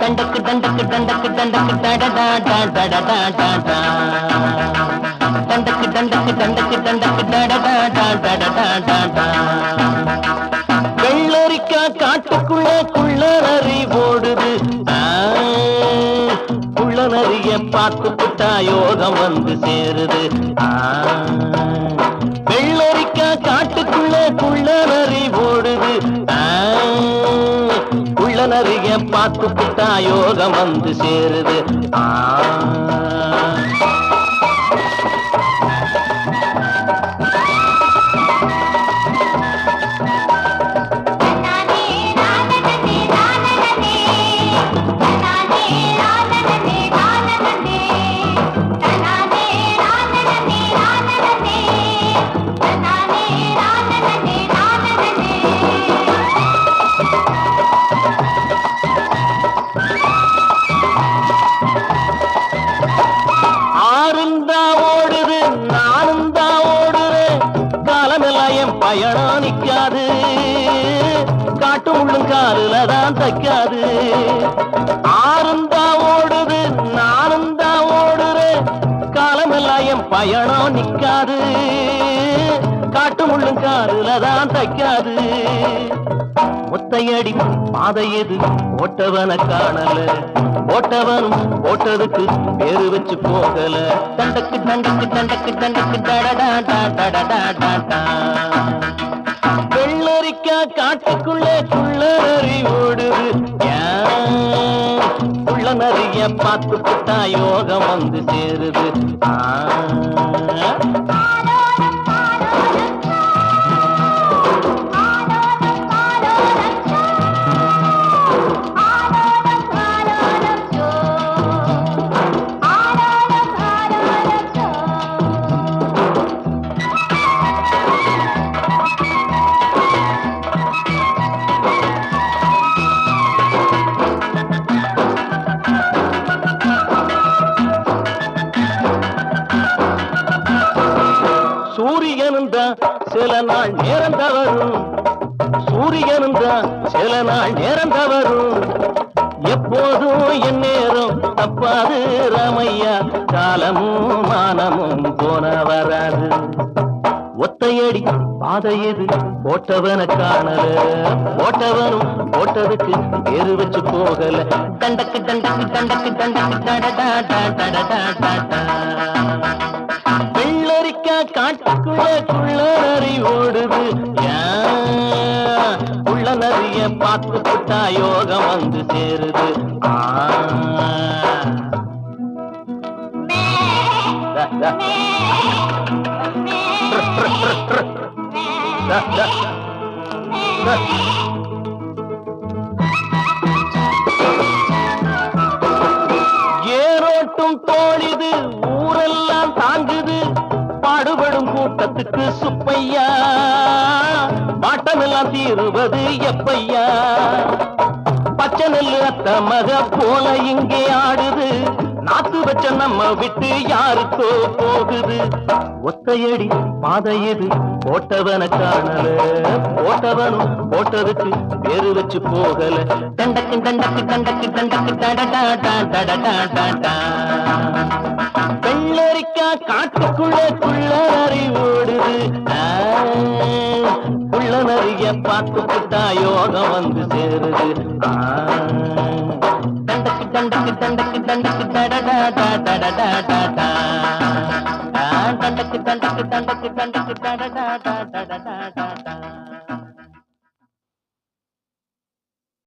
தண்டக்கு தண்டக்கு தண்டக்கு தண்டக்கு டடடா டா டடடா தண்டக்கு தண்டக்கு தண்டக்கு தண்டக்கு டடடா டா டடடா வெள்ளரிக்கா காட்டுக்குள்ள குள்ள நரி ஓடுது. ஆ, குள்ள நரிய பார்த்து புட்டா யோகம் வந்து சேருது. ஆ, பார்த்து புட்டா யோகம் வந்து சேருது. ஆ. தைக்காது ஆறும் தான் தைக்காது. ஆறுந்தா ஓடுது நானும் தான் ஓடுறேன் காலமெல்லாம் என் பயணம் நிக்காது. காட்டு முள்ளும் காலில் தான் தைக்காது. முத்தையடி பாதை எது ஓட்டவன காணல. ஓட்டவனும் ஓட்டதுக்கு பேரு வச்சு போகல. தண்டக்கு தண்டக்கு தண்டக்கு தண்டக்கு தடடா டா டடடா குள்ள நிறைய பார்த்து புட்டா யோகம் வந்து சேருது. ஆ. சில நாள் நேரம் தவறும். சூரியனும் தான் சில நாள் நேரம் தவறும். எப்போதும் என் நேரம் தப்பாது ராமையா. காலமும் மானமும் போன வராது. ஒத்தையடி பாதை எது? போட்டவன காணல. போட்டவனும் போட்டதுக்கு எரு வச்சு போகல. தண்டக்கு தண்டக்கு தண்டக்கு தண்டக்கு டடடா டா டடடா டா புட்டா யோகம் வந்து சேருது. ஏரோட்டும் தோழிது ஊரெல்லாம் தாங்குது. பாடுபடும் கூட்டத்துக்கு சுப்பையா பாட்டமெல்லாம் தீருவது எப்பையா பச்சை நெல்லு அத்த மக போல இங்கே ஆடுது நாத்து வச்ச நம்ம விட்டு யாருக்கோ போகுது ஒத்தையடி பாதையது போட்டவன காணல போட்டவனும் போட்டதுக்கு பேரு வச்சு போகல தண்டக்கு தண்டக்கு தண்டக்கு தண்டக்கு தடடா டா தடடா நரிய பார்த்து புட்டா யோகம் வந்து சேருது. தண்டக்கு தண்டக்கு தண்டக்கு தண்டக்கு தடடா டா டடடா தண்டக்கு தண்டக்கு தண்டக்கு தண்டக்கு தடடா டா டடடா